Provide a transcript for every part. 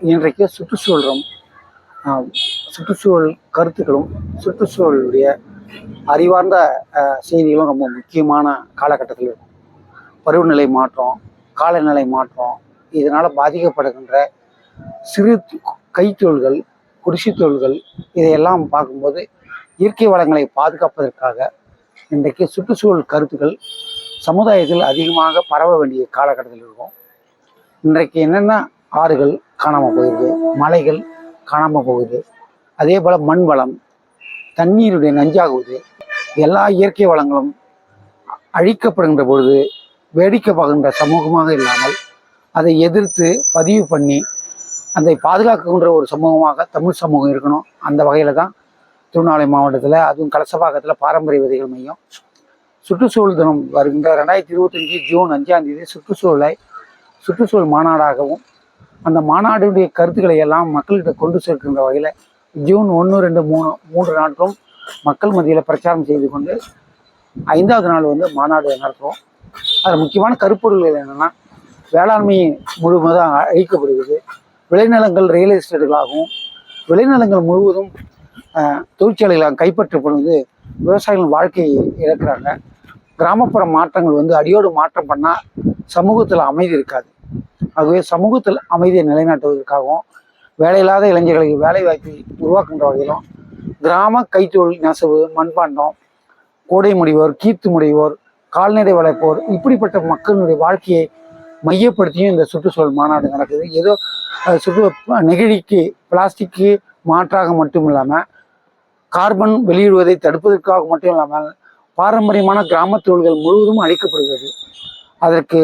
இன்றைக்கு சுற்றுச்சூழலும் சுற்றுச்சூழல் கருத்துக்களும் சுற்றுச்சூழலுடைய அறிவார்ந்த செய்திகளும் ரொம்ப முக்கியமான காலகட்டத்தில் இருக்கும். பருவநிலை மாற்றம் காலநிலை மாற்றம் இதனால் பாதிக்கப்படுகின்ற சிறு கைத்தொழில்கள் குடிசை தொழில்கள் இதையெல்லாம் பார்க்கும்போது இயற்கை வளங்களை பாதுகாப்பதற்காக இன்றைக்கு சுற்றுச்சூழல் கருத்துக்கள் சமுதாயத்தில் அதிகமாக பரவ வேண்டிய காலகட்டத்தில் இருக்கும். இன்றைக்கு என்னென்ன ஆறுகள் காணாமல் போயிடுது. மலைகள் காணாமல் போகுது. அதே போல் மண் வளம் தண்ணீருடைய நஞ்சாகுது எல்லா இயற்கை வளங்களும் அழிக்கப்படுகின்ற பொழுது வேடிக்கை பார்க்கின்ற சமூகமாக இல்லாமல் அதை எதிர்த்து பதிவு பண்ணி அதை பாதுகாக்கின்ற ஒரு சமூகமாக தமிழ் சமூகம் இருக்கணும். அந்த வகையில் தான் திருவண்ணாமலை மாவட்டத்தில் அதுவும் கலசபாக்கத்தில் பாரம்பரிய விதைகள் மையம். சுற்றுச்சூழல் தினம் வருகின்ற ரெண்டாயிரத்தி இருபத்தஞ்சி ஜூன் அஞ்சாம் தேதி சுற்றுச்சூழலை சுற்றுச்சூழல் மாநாடாகவும் அந்த மாநாடுடைய கருத்துக்களை எல்லாம் மக்கள்கிட்ட கொண்டு சேர்க்கின்ற வகையில் ஜூன் ஒன்று ரெண்டு மூணு மூன்று நாட்களும் மக்கள் மத்தியில் பிரச்சாரம் செய்து கொண்டு ஐந்தாவது நாள் வந்து மாநாடு நடத்துவோம். அதில் முக்கியமான கருப்பொருள்கள் என்னென்னா வேளாண்மை முழுவதும் அழிக்கப்படுகிறது. விளைநிலங்கள் ரியல் எஸ்டேட்டுகளாகவும் விளைநிலங்கள் முழுவதும் தொழிற்சாலைகளாக கைப்பற்றப்படுவது விவசாயிகள் வாழ்க்கையை இழக்கிறாங்க. கிராமப்புற மாற்றங்கள் வந்து அடியோடு மாற்றம் பண்ணால் சமூகத்தில் அமைதி இருக்காது. ஆகவே சமூகத்தில் அமைதியை நிலைநாட்டுவதற்காகவும் வேலையில்லாத இளைஞர்களுக்கு வேலை வாய்ப்பை உருவாக்குகின்ற வகையிலும் கிராம கைத்தொழில் நெசவு மண்பாண்டம் கோடை முடிவோர் கீத்து முடிவோர் கால்நடை வளர்ப்போர் இப்படிப்பட்ட மக்களுடைய வாழ்க்கையை மையப்படுத்தியும் இந்த சுற்றுச்சூழல் மாநாடு நடக்குது. ஏதோ சுற்று நெகிழிக்கு பிளாஸ்டிக்கு மாற்றாக மட்டும் இல்லாமல் கார்பன் வெளியிடுவதை தடுப்பதற்காக மட்டும் இல்லாமல் பாரம்பரியமான கிராமத் தொழில்கள் முழுவதும் அழிக்கப்படுகிறது. அதற்கு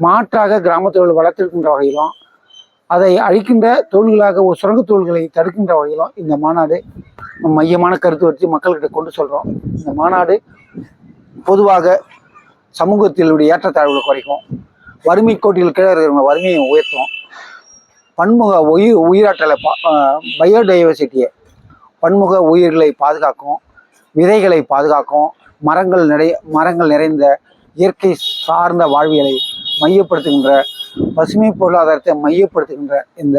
மாற்றாக கிராமத்தில் வளர்த்திருக்கின்ற வகையிலும் அதை அழிக்கின்ற தொழில்களாக ஒரு சுரங்க தொழில்களை தடுக்கின்ற வகையிலும் இந்த மாநாடு மையமான கருத்து வச்சு மக்கள்கிட்ட கொண்டு சொல்கிறோம் இந்த மாநாடு பொதுவாக சமூகத்தினுடைய ஏற்றத்தாழ்வுகளை குறைக்கும். வறுமை கோட்டில் கீழே இருக்கிறவங்க வறுமையை உயர்த்தும். பன்முக உயிர் உயிராற்றலை பயோடைவர்சிட்டியை பன்முக உயிர்களை பாதுகாக்கும் விதைகளை பாதுகாக்கும் மரங்கள் நிறைய மரங்கள் நிறைந்த இயற்கை சார்ந்த வாழ்வியலை மையப்படுத்துகின்ற பசுமை பொருளாதாரத்தை மையப்படுத்துகின்ற இந்த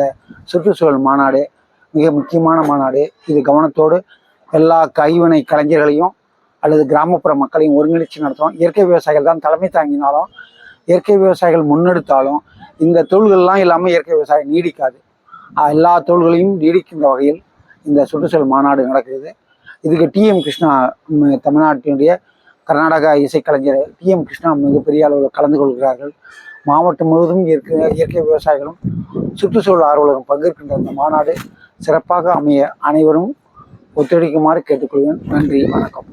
சுற்றுச்சூழல் மாநாடு மிக முக்கியமான மாநாடு. இது கவனத்தோடு எல்லா கைவினை கலைஞர்களையும் அல்லது கிராமப்புற மக்களையும் ஒருங்கிணைச்சு நடத்தும் இயற்கை விவசாயிகள் தான் தலைமை தாங்கினாலும் இயற்கை விவசாயிகள் முன்னெடுத்தாலும் இந்த தொழில்கள்லாம் இல்லாமல் இயற்கை விவசாயம் நீடிக்காது. எல்லா தொழில்களையும் நீடிக்கின்ற வகையில் இந்த சுற்றுச்சூழல் மாநாடு நடக்குது. இதுக்கு டிஎம் கிருஷ்ணா தமிழ்நாட்டினுடைய கர்நாடகா இசைக்கலைஞர் டிஎம் கிருஷ்ணா மிகப்பெரிய அளவில் கலந்து கொள்கிறார்கள். மாவட்டம் முழுவதும் இயற்கை இயற்கை விவசாயிகளும் சுற்றுச்சூழல் ஆர்வலரும் பங்கேற்கின்ற இந்த மாநாடு சிறப்பாக அமைய அனைவரும் ஒத்துழைக்குமாறு கேட்டுக்கொள்வேன் நன்றி வணக்கம்.